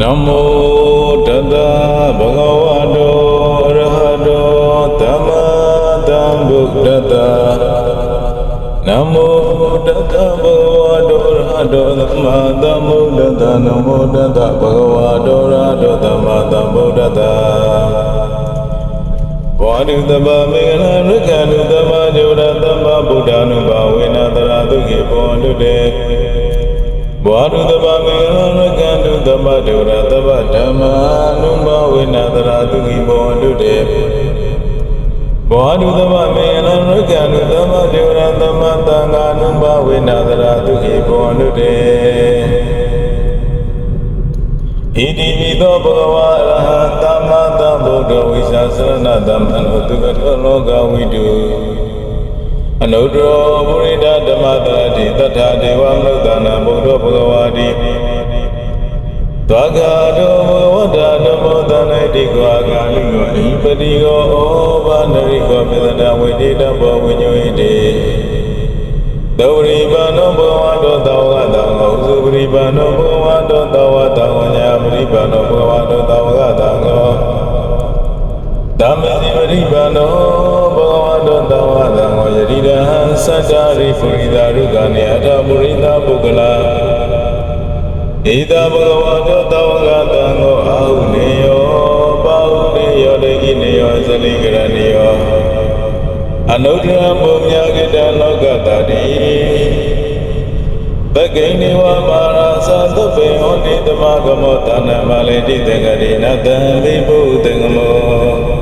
နမောတတဗုဒ္ဓဝါတောအရဟတောသမ္မာသမ္ဗုဒ္ဓတ္တနမောတတဗုဒ္ဓဝါတောအရဟတောသမ္မာသမ္ဗုဒ္ဓတ္တနမောတတဗုဒ္ဓဝါတောအရဟတောသမ္မာသမ္ဗုဒ္ဓတ္တဘောဓုတပမေဃနာရကနုတမဒေဝရသမ္မာဗုဒ္ဓ ानु ဘာဝေနတရာတုခေဘောန္တုတေ ဘောဓုတပမေဃနာရကနုတမဒေဝရသဗ္ဗဓမ္မာနုဘာဝေနတရာတုခေဘောန္တုတေဘောဓုတပမေဃနာရကနုတမဒေဝရသမ္မာသံဃာနုဘာဝေနတရာတုခေဘောန္တုတေဣတိပိသောဘဂဝါအရဟတမ္မာသမ္ဗုဒ္ဓဝိသသရဏသမ္မနုတုကတောလောကဝိတု အနုတ္တရောပုရိဒဓမ္မတရတိတထာဒေဝမနုဿာနဗုဒ္ဓဘဂဝါတိသောကတောဘဝတ္တဓမ္မောတနတိကွာကာလိယောဣပတိယောဩဘာနရိကောမေတ္တဝိတိတဘောဝိညုဣတိသဝရိပါဏောဘဝတောတောဝတံဟောသုပရိပါဏောဘဝတောတောဝတံဝညာပရိပါဏောဘဝတောတောဝကတံဟောဓမ္မစီပရိပါဏောဘဝ တောတောဝတံဟောယတိရဟံသတ္တရိပုရိသရုကနေအထပုရိသပုဂ္ဂလာဣဒဘဂဝတောတောဝကတံဟောအာဟုနေယောပါဟုနေယောတေကိနေယောသလိကရဏေယောအနုတ္တရပုံညာကိတလောကတတိသကိနေဝမာရသသဗ္ဗေဟောတိတမဂမောတဏမလေးတိတကရိနတံဘိဗုတံဂမော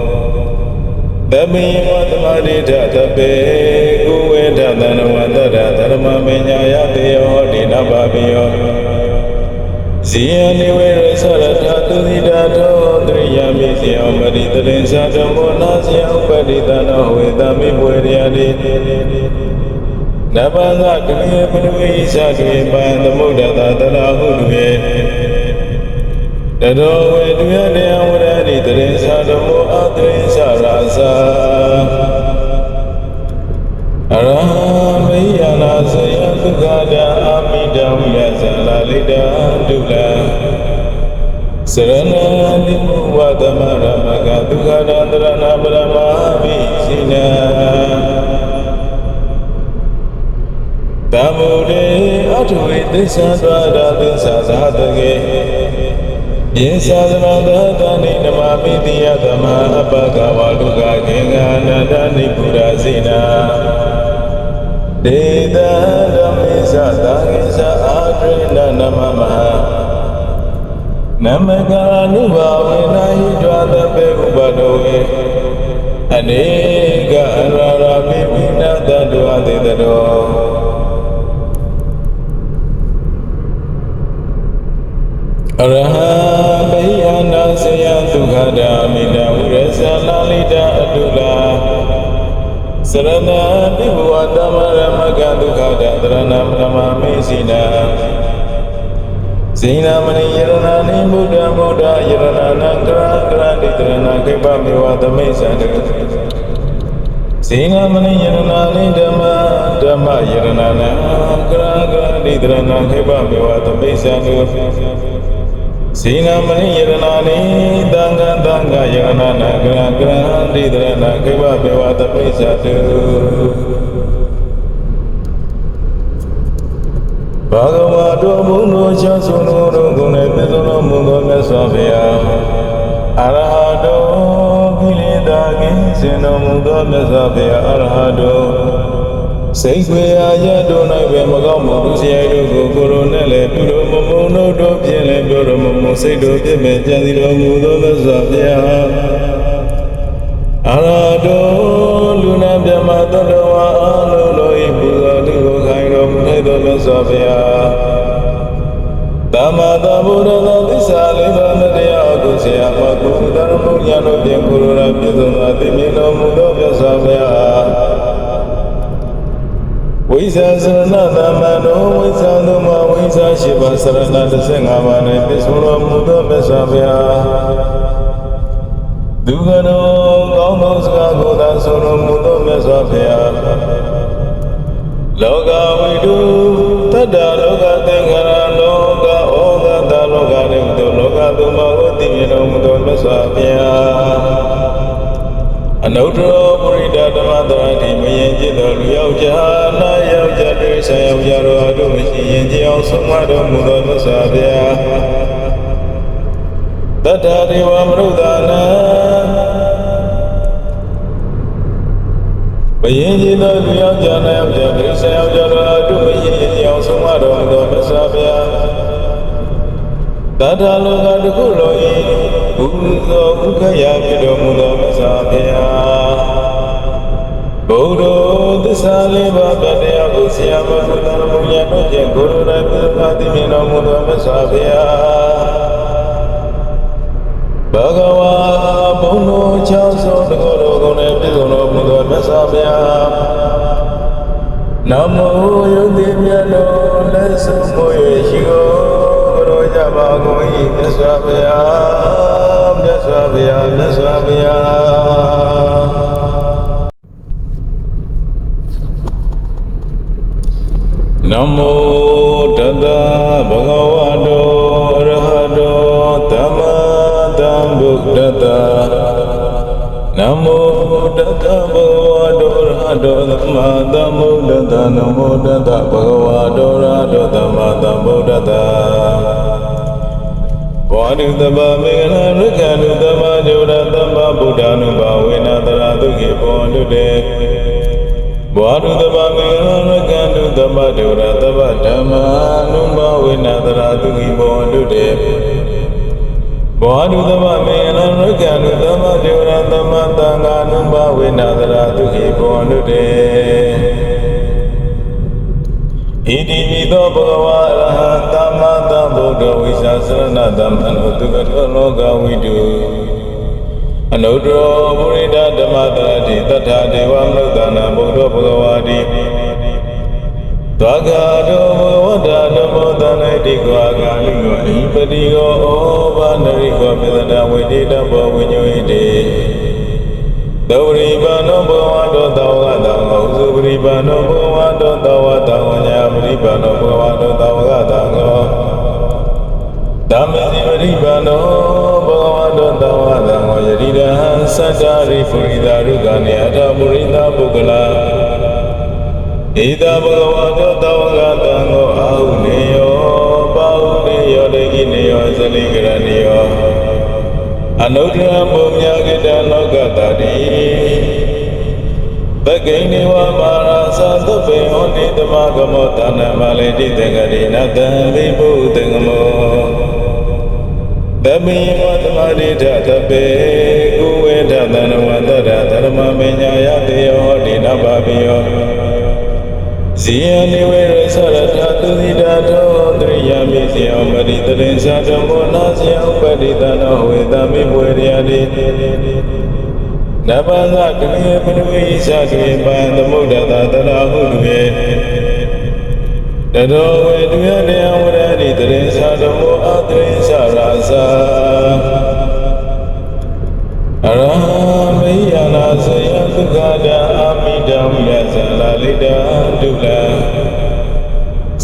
တပိဝတမရိထသဗ္ဗေကုဝေထသနဝတ္တရဓမ္မမညာယတေဟောတိနဗ္ဗဗိယောဇီယနိဝေရသရထသူသီတာထောတရိယာမိစီအောင်ပရိတရင်သာဓမ္မောနာစီအောင်ပရိသနောဝေတမိဝေရယတိနဗ္ဗငတမေပရဝိသတွေပံသမုဒ္ဒတာတရာဟုတွေတတော်ဝေတုယတရားဝရတိ သာရာသာအရဟမေယနာဇယသုခဒာအာမိတံဝိယဇာလာလိတံဒုလံစရဏတိမုဝသမရမကဒုက္ခဒန္တရဏပရမဘိစိနတမုရေအထုဝိသစ္စာသွားရသစ္စာသာတကေ ယေသာသနာတတနိနမမိတိယသမအပကဝါလူကကေငါနန္ဒနိပုရစိနာဒေတံဓမ္မေသသာကိသအာဒိနနမမဟာနမကာနုဘာဝေနာဟိတွာတပေဥပတောဝေအနေကအရာရာပိပိနတတောအတေတတော စရဏပိဘဝတမရမကဒုက္ခဒတရဏပရမမေစီနာဇိနာမဏိယရဏနိဗုဒ္ဓဗုဒ္ဓယရဏနာကရကရတိတရဏခိပမေဝသမိသံတဇိနာမဏိယရဏနိဓမ္မဓမ္မယရဏနာကရကရတိတရဏခိပမေဝသမိသံတ ဇိနာမဏိယရဏနိသံဃံသံဃယရဏနာကရကရတိတရဏခိပမေဝသမိသံတဘာဂဝါတော်ဘုံတော်ချမ်းဆုံးတော်တို့ကိုလည်းပြည့်စုံတော်မူသောမြတ်စွာဘုရားအရဟတောကိလေသာကင်းစင်တော်မူသောမြတ်စွာဘုရားအရဟတော စိတ်ွေရာရတို့၌ပဲမကောင်းမှုသူစရိုက်တို့ကိုကိုရိုနဲ့လည်းပြုတော်မမုံတို့တို့ဖြင့်လည်းပြောတော်မမုံစိတ်တို့ဖြင့်ပဲကြံစီတော်မူသောမြတ်စွာဘုရားအရဟတောလူနာမြတ်မတတော်ဝါအလုံးတို့၏ပူဇော်သူကိုခိုင်တော်မူသောမြတ်စွာဘုရားသမ္မာသမ္ဗုဒ္ဓသာသစ္စာလေးပါးနဲ့တရားကိုဆရာမကုသရမုညာတို့ဖြင့်ကိုရိုရာပြည့်စုံသောသိမြ စ္ဆာသရဏသမ္မာနောဝိစ္ဆာသုမဝိစ္ဆာရှိပါသရဏ35ပါးနဲ့ပြည့်စုံတော်မူသောမြတ်စွာဘုရားဒုက္ခရောကောင်းသောစကားကိုသာဆိုတော်မူသောမြတ်စွာဘုရားလောကဝိတုတတ္တလောကသင်္ခါရလောကဩဃတလောကနိမတောလောကသုမဝတိမြေတော်မူသောမြတ်စွာဘုရားအနုတ္တရောပုရိဒဓမ္မတရာတိ ဖြစ်တော်လူယောက်ျားနာယောက်ျားတွေဆံယောက်ျားတို့အတို့မရှိရင်ကြောင်းဆုံးမတော်မူသောမြတ်စွာဘုရားတတ္ထာဒေဝမနုဿာနာဘယင်ကြီးသောလူယောက်ျားနာယောက်ျားတွေဆံယောက်ျားတို့အတို့မရှိရင်ကြောင်းဆုံးမတော်မူသောမြတ်စွာဘုရားတတ္ထာလောကတစ်ခုလုံး၏ဘုသောဥက္ကရာဖြစ်တော်မူသောမြတ်စွာဘုရား ဘုဒ္ဓသစ္စာလေးပါးပြတရားကိုဆရာမဘုရားဘုရားတို့ဖြင့်ကိုယ်တော်တိုင်ပြသသိမြင်တော်မူသောမြတ်စွာဘုရားဘဂဝါဘုံတော်ချောင်းစုံတကောတော်ကိုလည်းပြည့်စုံတော်မူသောမြတ်စွာဘုရားနမောယုတိမြတ်တော်လက်ဆုံးမွေရှိကိုရောကြပါကုန်၏မြတ်စွာဘုရားမြတ်စွာဘုရားမြတ်စွာဘုရား နမောတတဗုဒ္ဓဝါတောအရဟတောသမ္မာသမ္ဗုဒ္ဓတ္တနမောတတဗုဒ္ဓဝါတောအရဟတောသမ္မာသမ္ဗုဒ္ဓတ္တနမောတတဗုဒ္ဓဝါတောအရဟတောသမ္မာသမ္ဗုဒ္ဓတ္တဘောဓုတပမေဃနာရခဏုတမဒေဝရသမ္မာဗုဒ္ဓ ानु ဘာဝေနတရာတုခေဘောဓုတေ ဘောဓုတပမေဃနာရခဏုတမဒေဝရတပ္ပဓမ္မာနုဘာဝေနတရာတုခေဘောဓုတေဘောဓုတပမေဃနာရခဏုတမဒေဝရသမ္မာသံဃာနုဘာဝေနတရာတုခေဘောဓုတေဣတိပိသောဘဂဝါအရဟံသမ္မာသမ္ဗုဒ္ဓဝိရှာသရဏသမ္မနုတုကတောလောကဝိတု အနုတ္တရောပုရိဒဓမ္မတရတိတထာဒေဝမနုဿာနဗုဒ္ဓဘဂဝါတိသောကတောဘဂဝတ္တဓမ္မောတနိတိကောအဂာလိကောဣပတိကောဩဘာနရိကောမေတ္တာဝိတိတဘောဝိညုဣတိ သဝရိပါဏောဘဂဝါတောသဝကတံဟောသုပရိပါဏောဘဂဝါတောသဝတံဝညာပရိပါဏောဘဂဝါတောသဝကတံဟောဓမ္မစီပရိပါဏော ဘဂဝါတောသဝတံဟောယတိရဟံသတ္တရိပုရိသရုကနေအထမုရိသပုဂ္ဂလာဣဒဘဂဝါတောသဝကတံဟောအာဟုနေယောပါဟုနေယောတေကိနေယောဇလိကရဏေယောအနုတ္တရဘုံမြကိတလောကတတိသကိနေဝမာရသသဗ္ဗေဟောတိတမကမောတဏမလေတိတကတိနတံဘိဗုတံကမော သမိဝတမတိထသဗ္ဗေကုဝေထသနဝတ္တရဓမ္မမညာယတေယောဟောတိနဗ္ဗဗေယောဇီယနိဝေရသရထတုတိတာထောတရိယာမိစီအောင်ပရိတရင်သာဓမ္မောနာစီအောင်ပရိတနောဝေတမိဝေရယာတိနဗ္ဗံကတမေပရဝိသကေပံသမုဒ္ဒတာတရာဟုတုေတတော်ဝေတုယတ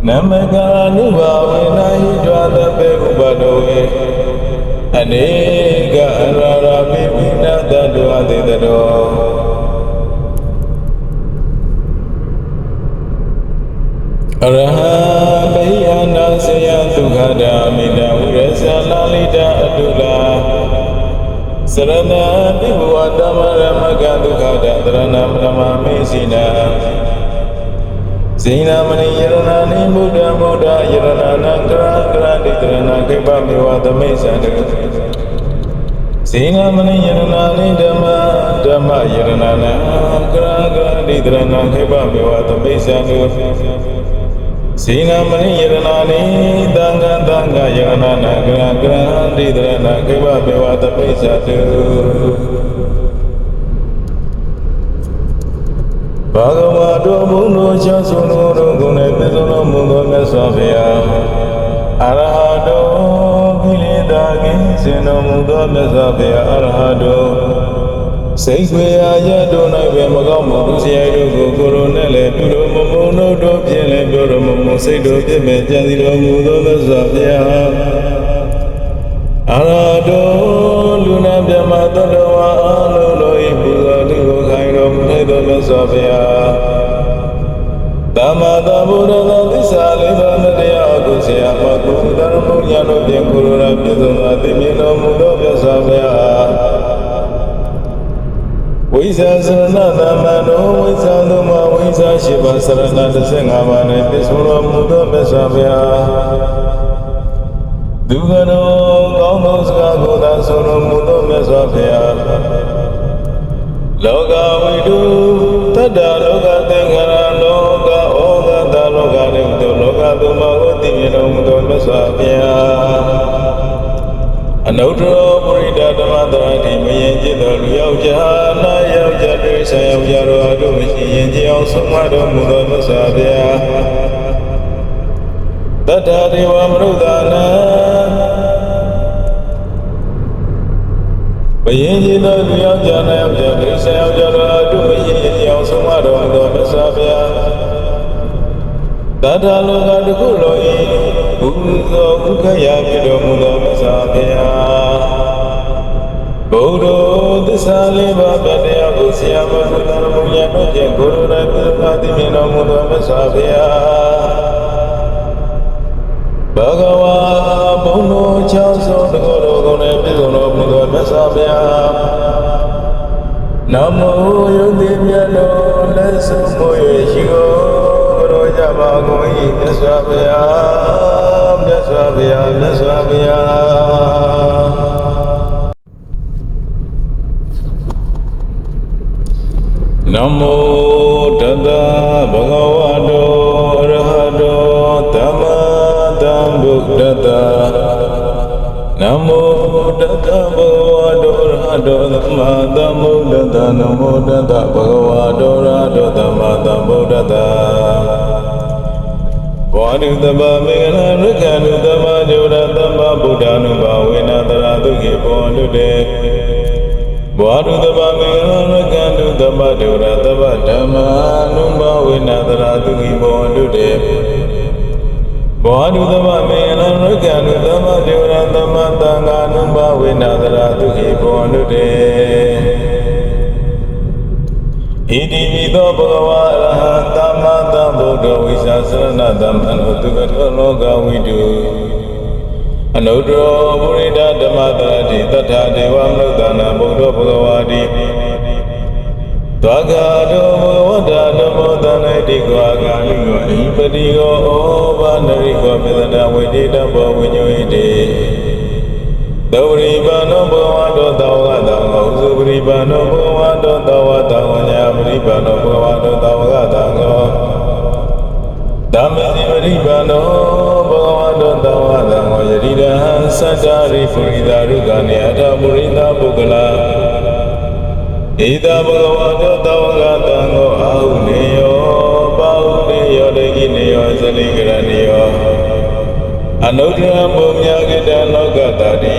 နာတတနိနမမိတိယသမအပကဝလူကခေငါနန္ဒနိပုရစိနာဒေတံဓမ္မေသသာကိသအာဒိနနမမနမကာနုဘာဝေနဟိတွာတပေဥပဒေဝေအနေကအရာရာပိဝိနတတုအတိတတောအရဟံဘိယနာစေယဒုက္ခဒာမိတဝိရဇာလာလိတအတုလာစရဏတိဘဝတမရမကဒုက္ခဒတရဏပရမမေစိနာ ဇိနာမဏိယရဏနိဘုဒ္ဓဘုဒ္ဓယရဏနာကရကရတိတရဏခိပမေဝသမိသန္တဇိနာမဏိယရဏနိဓမ္မဓမ္မယရဏနာကရကရတိတရဏခိပမေဝသမိသန္တဇိနာမဏိယရဏနိသံဃံသံဃယရဏနာကရကရတိတရဏခိပမေဝသမိသန္တ ဘာဂဝါတော်ဘုံတော်ချမ်းဆုံးတော်ကိုယ်နဲ့ပြည့်စုံတော်မူသောစွာဘုရားအရဟတောကိလေသာကင်းစင်တော်မူသောမြတ်စွာဘုရားအရဟတောစိတ်ခွေအားရတို့၌ပဲမကောင်းမှုသူစရိုက်တို့ကိုကိုရိုနဲ့လည်းပြုတော်မမုံတို့တို့ဖြင့်လည်းပြောတော်မမုံစိတ်တို့ဖြင့်ပဲကြံစီတော်မူသောမြတ်စွာဘုရားအရဟတောလူနာမြတ်မတတော်ဝါအလုံးလို၏ပူဇော်သူကိုခိုင်တော် မူသောမြတ်စွာဘုရားသမ္မာသမ္ဗုဒ္ဓသာသစ္စာလေးပါးတရားကိုဆရာမကုသရမုညာတို့ဖြင့်ကိုလိုရာပြည့်စုံသောသိမြင်တော်မူသောမြတ်စွာဘုရားဝိဇ္ဇာစရဏသမ္မာတော်ဝိဇ္ဇာသုံးပါးဝိဇ္ဇာရှိပါစရဏ15ပါးနဲ့ပြည့်စုံတော်မူသောမြတ်စွာဘုရားဒုက္ခတော်ကောင်းသောစကားကိုသာဆိုတော်မူသောမြတ်စွာဘုရား လောကဝိတုတတ္တလောကသင်္ခါရလောကဩဃတလောကရေတုလောကသုံးပါးကိုသိမြင်တော်မူသောမြတ်စွာဘုရားအနုတ္တရောပရိဒဓမ္မတရတိမယင်จิตတော်လူယောက်ျားနာယောက်ျားတွေဆံယောက်ျားတို့အတုမရှိရင်ကြည်အောင်ဆုံးမတော်မူသောမြတ်စွာဘုရားတတ္တဒေဝမရုဒ္ဒနာဘ ယင်ကြီးသောလူယောက်ျားနဲ့ယောက်ျားတွေဆံယောက်ျားတို့အတုမရှိရင်ကြည်အောင်ဆုံးမတော်မူသောမြတ်စွာဘုရားတတ္တလောကတစ်ခုလုံး၏ဘုသောဥက္ခရာဖြစ်တော်မူသောမြတ်စွာဘုရားဘုဒ္ဓသစ္စာလေးပါးပြတရားကိုဆရာမဘုရားမူညာတို့ဖြင့်ကိုယ်တော်၌ပြသတိမြင်တော်မူသောမြတ်စွာဘုရား ဘဂဝါဘုံတော်ချောင်းစုံတကောတော်ကုန်နဲ့ပြည့်စုံတော်မူသောမြတ်စွာဘုရားနမောယုတ်တိမြတ်တော်လက်ဆုံးမွေရှိကိုရောကြပါကုန်၏မြတ်စွာဘုရားမြတ်စွာဘုရားမြတ်စွာဘုရားနမောတတဗုဒ္ဓဝါ တ္တနမောတတဗုဒ္ဓဝါတောအရဟတောသမ္မာသမ္ဗုဒ္ဓတ္တနမောတတဗုဒ္ဓဝါတောအရဟတောသမ္မာသမ္ဗုဒ္ဓတ္တဘောဓုတပမေဃနာရက္ခဏုတမညုရသမ္မာဗုဒ္ဓ ानु ဘာဝေနတရာတုခေဘောဓုတေဘောဓုတပမေဃနာရက္ခဏုတမညုရသမ္မာဓမ္မာနုဘာဝေနတရာတုခေဘောဓုတေ ဘောဓုတပမေဃနာရက္ခဏုတမညုရသမ္မာသံဃာနုဘာဝေနတရာတုခေဘောဓုတေဣတိမိသောဘဂဝါအရဟံသမ္မာသမ္ဗုဒ္ဓဝိသသရဏသမ္မံတုကတောလောကဝိတုအနုတ္တရောဘုရိဒဓမ္မတရတိတထာဒေဝမနုဿာနာဘုဒ္ဓဘဂဝါတိသွားကတောဘဂဝတ္တနမောတန္တိကွာကာလိကောဣပတိကောဩဘာနရိကောမေသနာဝိတိတဘောဝိညုဣတိသဝရိပါဏောဘဂဝတောတောဝကတောဥစုပရိပါဏောဘဂဝတောတောဝတောညာပရိပါဏောဘဂဝတောတောဝကတောဓမ္မစီပရိပါဏောဘဂဝတောတောဝတောယတိရဟံသတ္တရိပုရိသရုကနေအထမုရိသပုဂ္ဂလာဣဒဘဂဝတောတော အနုတ္တရပုံညာကိတလောကတတိ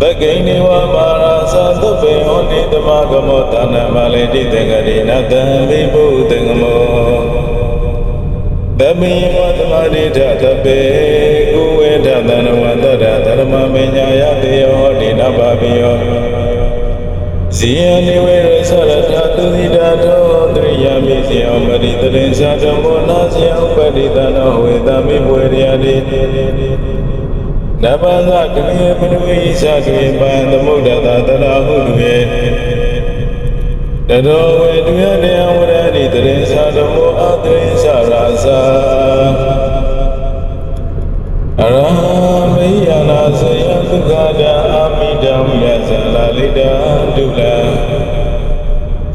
သကိနေဝမာရသသဗ္ဗေဟောတိတမကမောတဏမလေတိတကရိနတံတိဘုဒ္ဓငမောတပိယဝသမတိထသဗ္ဗေကုဝေထသနဝတ္တရဓမ္မမညာယတေယောဟောတိနဗဗိယော ဇီယနိဝေရသရထတုတိတာထောတရိယာမိစီအောင်ပရိတရင်သာဓမ္မောနာစီအောင်ပရိတနောဝေတမိဘွေရယတိနဗ္ဗံသကရေပရဝိသကေပံသမုဒ္ဒတာတရာဟုတုေတတောဝေတုယ လာလိတံဒုလံ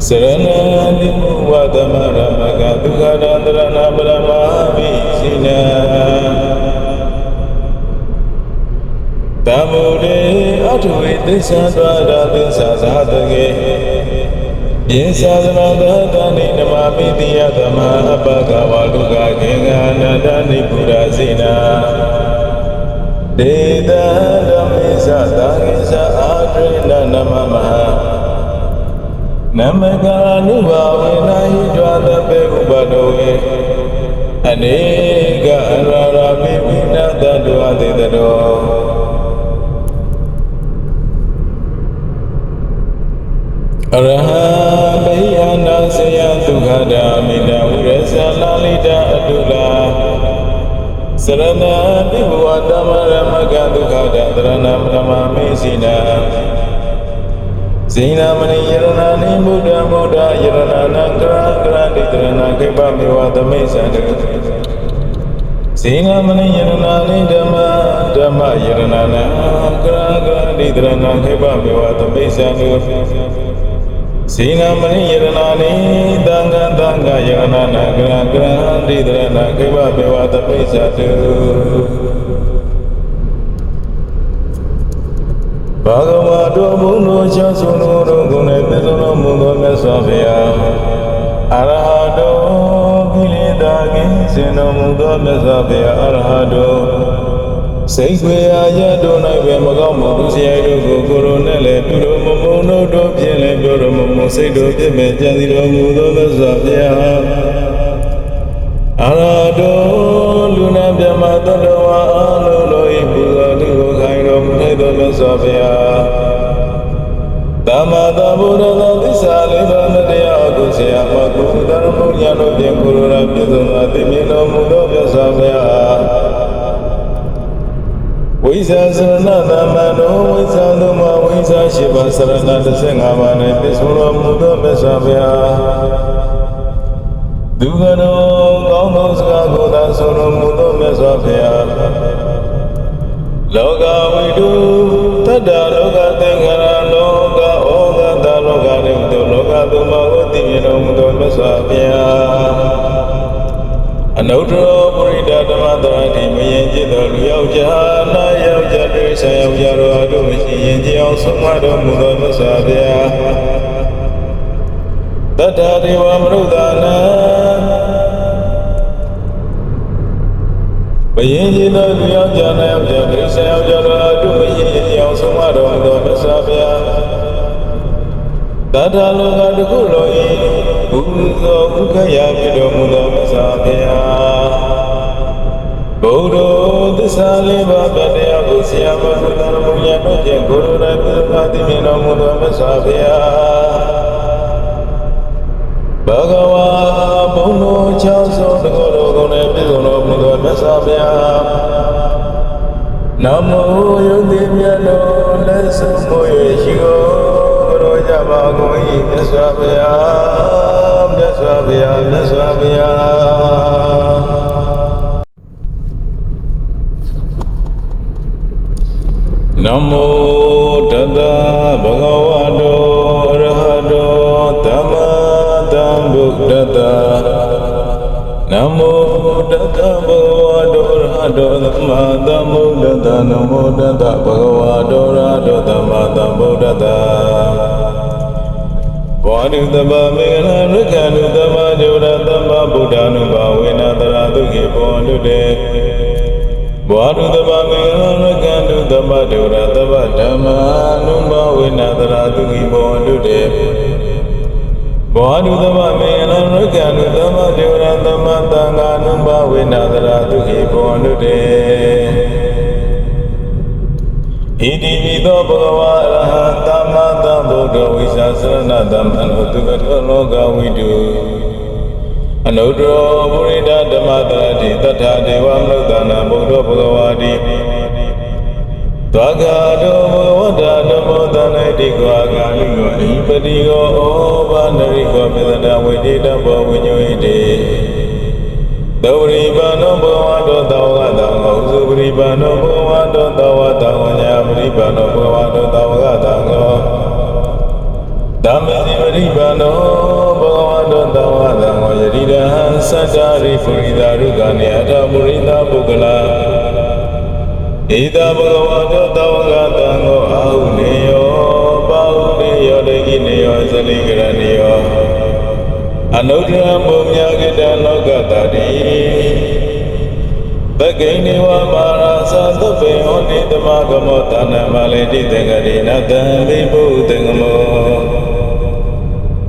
စရဏတိမဝသမရမကဒုက္ခဒန္တရဏပရမဟိစိနံတမုဒေအထုဝိသစ္စာဒွါရသစ္စာသာတကေယေသာသနာတတနိနမပိတိယသမအပကဝလူကကေငါနန္ဒနိပုရစေနာဒေတဓမ္မေသသံဃေသအာ တရိဏနမမဟာနမကာနုဘာဝေနဟိ ဇိနာမဏိယရဏနိဓမ္မဓမ္မယရဏနံကရကရတိတရဏခိပမေဝသမိစ္ဆန္တဇိနာမဏိယရဏနိသံဃံသံဃယရဏနာကရကရတိတရဏခိပမေဝသမိစ္ဆန္တဘာဂဝါတော်ဘုံတော်ချမ်းဆုံးတော်တို့ကိုလည်းပြည့်စုံတော်မူသောမြတ်စွာဘုရားအရဟတော ကိလေသာကင်းစင်တော်မူသောမြတ်စွာဘုရားအရဟတောစိတ်ွေအာရတို့၌ပဲမကောင်းမှုသူစရိုက်တို့ကိုကိုရိုနဲ့လည်းပြုတော်မမုံတို့တို့ဖြင့်လည်းပြောတော်မမုံစိတ်တို့ပြည့်မဲ့ကြံစီတော်မူသောမြတ်စွာဘုရားအရဟတောလူနာမြတ်မတတော်ဝါအလုံးတို့၏ပူဇော်သူကိုခိုင်းတော်မူသောမြတ်စွာဘုရားသမ္မာသမ္ဗုဒ္ဓသာသစ္စာလေးပါးတရားကို ဆရာမကုသရမုညာတို့ဖြင့်ကိုရိုနာပြည့်စုံသောသိမြင်တော်မူသောမြတ်စွာဘုရားဝိဇ္ဇာစရဏသမ္မနောဝိဇ္ဇာသုမဝိဇ္ဇာရှိပါစရဏ35ပါးနဲ့ပြည့်စုံတော်မူသောမြတ်စွာဘုရားဒုက္ခတော်ကောင်းသောစကားကိုသာဆိုတော်မူသောမြတ်စွာဘုရားလောကဝိတုတတ္တလောကသင်္ခါရလောကဩဃတလောကတေ တုလောကသုမဝတိမြေတော်မူသောမြတ်စွာဘုရားအနုတ္တရောပရိဒဓမ္မတရတိမယင်จิตတော်လူယောက်ျားနာယောက်ျားတွေဆံယောက်ျားတို့အတုမရှိရင်ကြအောင်ဆုံးမတော်မူသောမြတ်စွာဘုရားတတ္တဒေဝမရုဒ္ဒနာဘယင်ကြီးသောလူယောက်ျားနဲ့ယောက်ျားဒိဆယောက်ျားတို့အတုမရင်ရင်အောင်ဆုံးမတော်မူသောမြတ်စွာဘုရား တတ္တလောကတခုလုံး၏ဘုသောဥက္ခရာဖြစ်တော်မူသောမြတ်စွာဘုရားဘုဒ္ဓသစ္စာလေးပါးတရားကိုဆရာမဘုရားမူညာတို့ဖြင့်ကိုယ်တော်တိုင်ပြသသိမြင်တော်မူသောမြတ်စွာဘုရားဘဂဝါဘုံတော်ချောင်းစုံတကောတော်ကိုလည်းပြည့်စုံတော်မူသောမြတ်စွာဘုရားနမောယုတိမြတ်တော်လက်ဆုံးမွေရှိကိုရောကြပါကုန်၏ မြတ်စွာဘုရားမြတ်စွာဘုရားမြတ်စွာဘုရားနမောတတဗုဒ္ဓဝါတောအ ရဟတောသမ္မာသမ္ဗုဒ္ဓတနမောတတဗုဒ္ဓဝါတောအရဟတောသမ္မာသမ္ဗုဒ္ဓတနမောတတဗုဒ္ဓဝါတောအရဟတောသမ္မာသမ္ဗုဒ္ဓတဘောဓုတပမေဃနာရက္ခဏုတမဒုရသမ္မာဗုဒ္ဓ ानु ဘာဝေနတရာတုခေဘောဓုတေဘောဓုတပမေဃနာရက္ခဏုတမဒုရသမ္မာဓမ္မာနုဘာဝေနတရာတုခေဘောဓုတေဘောဓုတပမေဃနာရက္ခဏုတမဒုရသမ္မာသံဃာနုဘာဝေနတရာတုခေဘောဓုတေ ဣတိပိသောဘဂဝါအရဟံသမ္မာသမ္ဗုဒ္ဓဝိသသရဏသမ္မနောတုကတောလောကဝိတုအနုတ္တရောဘုရိဒဓမ္မတရတိတတ္ထာဒေဝမနုဿာနာဘုဒ္ဓဘဂဝါတိသောကတောဘဂဝတ္တဓမ္မောတနေတိကွာကာလိကောအိပတိကောဩဘာနရိကောမေတ္တဝိတိတဘောဝိညုဣတိသောရိပါဏောဘဂဝါတောသောဝတံဟော စုပရိပါဏောဘဂဝါတောသောဝတံဝညာပရိပါဏောဘဂဝါတောသောဝကတံဟောဓမ္မတိပရိပါဏောဘဂဝါတောသောဝတံဟောယတိရဟံသတ္တရိပုရိသာရုကနေအထမုရိသာပုဂ္ဂလာဧတဘဂဝါတောသောဝကတံဟောအာဟုနေယောပါဟုနေယောဒေကိနေယောဇလိကရဏေယောအနုတ္တရပုံညာကိတလောကတတိ သကိနေဝမာရသသဗ္ဗေဟောတိတမကမောတဏမလေတိတံဂရိနတံဘိဗုတံကမော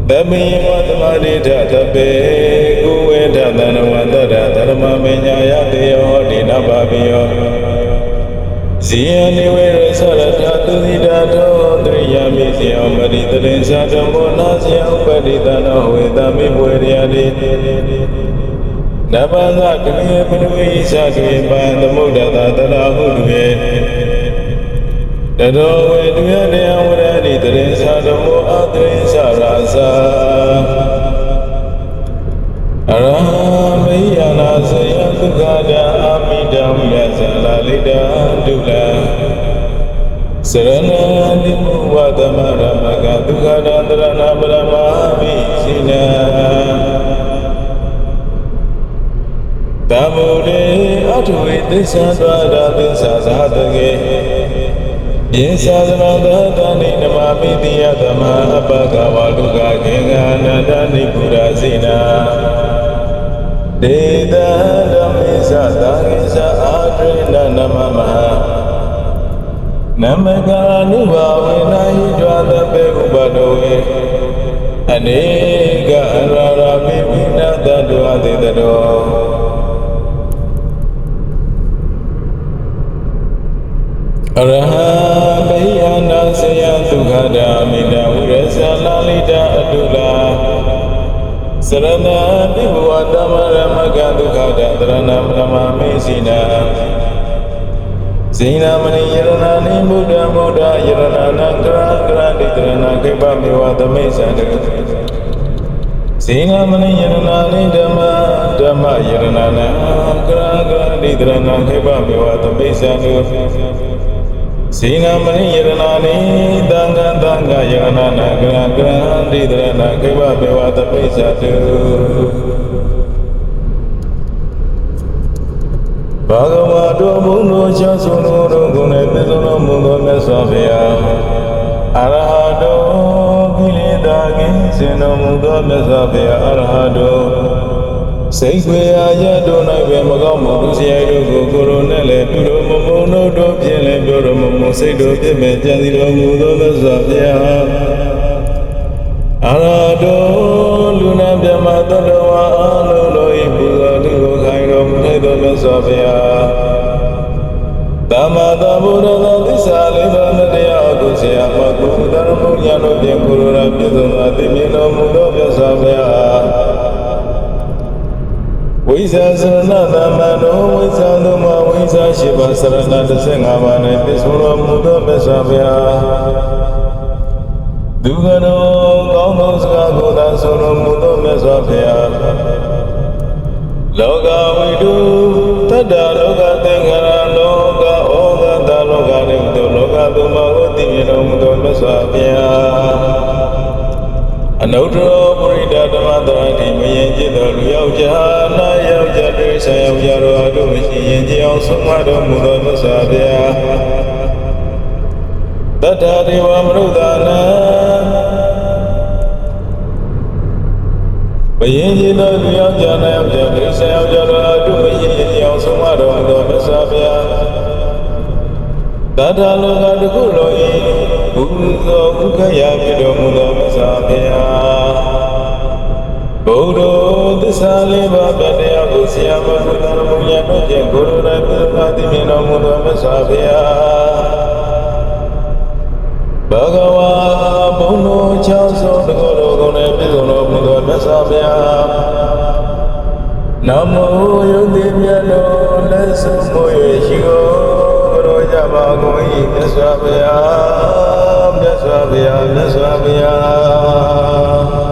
သမိဝတမတိထသဗ္ဗေကုဝေထသနဝတ္တရဓမ္မမညာယတေဟောတိနဗ္ဗဗိယောဇီယနိဝေရသရထသူတိတာထောတရိယာမိစီအောင်ပရိတရင်သာဓမ္မောနာစီအောင်ပရိတနောဝေတမိဝေရယတိ နဗ္ဗသကလေပရဝိသတွေပံသမုဒ္ဒတာတရာဟုတွေတတော်ဝေတုယတရားဝရတိတရင်သာဓမ္မောအတရင်သာရာသာအရဟံမေယနာဇယသုခဒာအာမိတံယသလာလိတံဒုလံစရဏတိမဝသမရမကဒုက္ခဒန္တရဏပရမမိစိနံ ထုဝိသစ္ဆာသွားတာသစ္စာသာတကေယေသာသနာတတနိနမမိတိယသမအပကဝလူကခေငါနန္ဒနိပုရစိနာဒေတံဓမ္မေသသာရိသအာဒိနနမမဟာနမကာနုဘာဝေနာဟိတွာ ဇိနာမဏိယရဏနိဓမ္မဓမ္မယရဏနာကရကရတိတရဏခိပမေဝသမိသံတဇိနာမဏိယရဏနိသံဃံသံဃယရဏနာကရကရတိတရဏခိပမေဝသမိသံတဘာဂဝါတော်ဘုံတော်ချမ်းဆုံးတော်တို့ကိုလည်းပြည့်စုံတော်မူသောမြတ်စွာဘုရားအရဟတော ကိလေသာကင်းစင်တော်မူသောမြတ်စွာဘုရားအရဟတောစိတ်ွေရာရတို့၌ပဲမကောင်းမှုသူစရိုက်တို့ကိုကိုရိုနဲ့လည်းပြုတော်မမုံတို့တို့ဖြင့်လည်းပြောတော်မမုံစိတ်တို့ပြည့်မဲ့ကြံစီတော်မူသောမြတ်စွာဘုရားအရဟတောလူနာမြတ်မတတော်ဝါအလုံးတို့၏ပူဇော်သူကိုခိုင်းတော်မူသောမြတ်စွာဘုရားသမ္မာသမ္ဗုဒ္ဓသာသစ္စာလေးပါးနဲ့တရား ကိုဆရာမကုသရမုညာတို့ဖြင့်ကိုရိုရာပြည့်စုံသောသိမြင်တော်မူသောမြတ်စွာဘုရားဝိဇ္ဇာစရဏသမ္မနောဝိဇ္ဇာသုမဝိဇ္ဇာရှိပါစရဏ15ပါးနဲ့ပြည့်စုံတော်မူသောမြတ်စွာဘုရားဒုက္ခတော်ကောင်းသောစကားကိုသာဆိုတော်မူသောမြတ်စွာဘုရားလောကဝိတုတတ္တလောကသင်္ခါရလောကဩဃတလောကရေ တုလောကသုမဝတိမြေတော်မူသောမြတ်စွာဘုရားအနုတ္တရပရိဒဓမ္မတရတိမယင်จิตတော်လူယောက်ျားနာယောက်ျားတွေဆံယောက်ျားတို့အတုမရှိရင်ကြည်အောင်ဆုံးမတော်မူသောမြတ်စွာဘုရားတတ္တဒေဝမရုဒ္ဒနာဘယင်ကြီးသောလူယောက်ျားနာယောက်ျားတွေဆံယောက်ျားတို့အတုမရှိရင်ကြည်အောင်ဆုံးမတော်မူသောမြတ်စွာဘုရား တတ္တလောကတစ်ခုလုံး၏ဘုသောဥက္ခရာဖြစ်တော်မူသောမြတ်စွာဘုရားဘုဒ္ဓသစ္စာလေးပါးပြတရားကိုဆရာမဘုရားမူညာတို့ဖြင့်ကိုယ်တော်တိုင်ပြသတိမြင်တော်မူသောမြတ်စွာဘုရားဘဂဝါဘုံတော်ချောင်းစုံတကောတော်ကိုလည်းပြည့်စုံတော်မူသောမြတ်စွာဘုရားနမောယုတိမြတ်တော်လက်ဆုံးမွေရှိကိုတော် ကြပါကုန်၏မြတ်စွာဘုရားမြတ်စွာဘုရားမြတ်စွာဘုရား